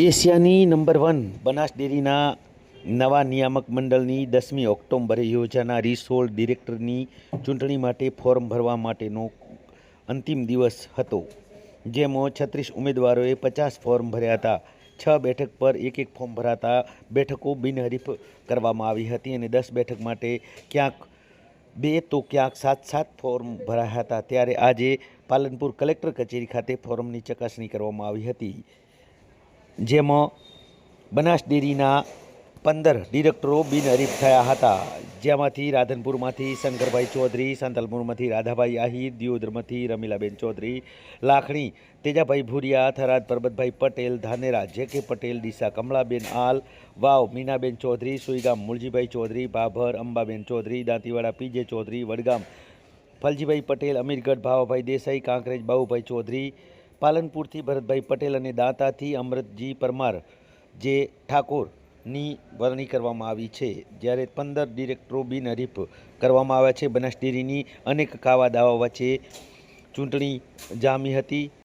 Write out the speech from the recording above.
એશિયાની number one Banas ડેરીના નવા નિયામક મંડળની દસમી ઓક્ટોબરે યોજાનારી સોળ ડિરેક્ટરની ચૂંટણી માટે ફોર્મ ભરવા માટેનો અંતિમ દિવસ હતો, જેમાં છત્રીસ ઉમેદવારોએ પચાસ ફોર્મ ભર્યા હતા. છ બેઠક પર એક એક ફોર્મ ભરાતા બેઠકો બિનહરીફ કરવામાં આવી હતી અને દસ બેઠક માટે ક્યાંક બે તો ક્યાંક સાત સાત ફોર્મ ભરાયા હતા. ત્યારે આજે પાલનપુર કલેક્ટર કચેરી ખાતે ફોર્મની ચકાસણી કરવામાં આવી હતી. જેમાં બનાસ ડેરીના પંદર ડિરેક્ટરો બિનહરીફ થયા હતા. જેમાંથી રાધનપુરમાંથી શંકરભાઈ ચૌધરી, સાંતલપુરમાંથી રાધાભાઈ આહિર, દિયોદરમાંથી રમીલાબેન ચૌધરી, લાખણી, તેજાભાઈ ભુરિયા, થરાદ પરબતભાઈ પટેલ, ધાનેરા જે કે પટેલ, ડીસા કમળાબેન આલ, વાવ મીનાબેન ચૌધરી, સુઈગામ મુળજીભાઈ ચૌધરી, ભાભર અંબાબેન ચૌધરી, દાંતીવાડા પીજે ચૌધરી, વડગામ ફલજીભાઈ પટેલ, અમીરગઢ ભાવાભાઈ દેસાઈ, કાંકરેજ બાહુભાઈ ચૌધરી પાલનપુરથી ભરતભાઈ પટેલ અને દાંતાથી અમૃતજી પરમાર, જે ઠાકોરની વરણી કરવામાં આવી છે. જ્યારે પંદર ડિરેક્ટરો બિનહરીફ કરવામાં આવ્યા છે. બનાસ ડેરીની અનેક કાવા દાવા વચ્ચે ચૂંટણી જામી હતી.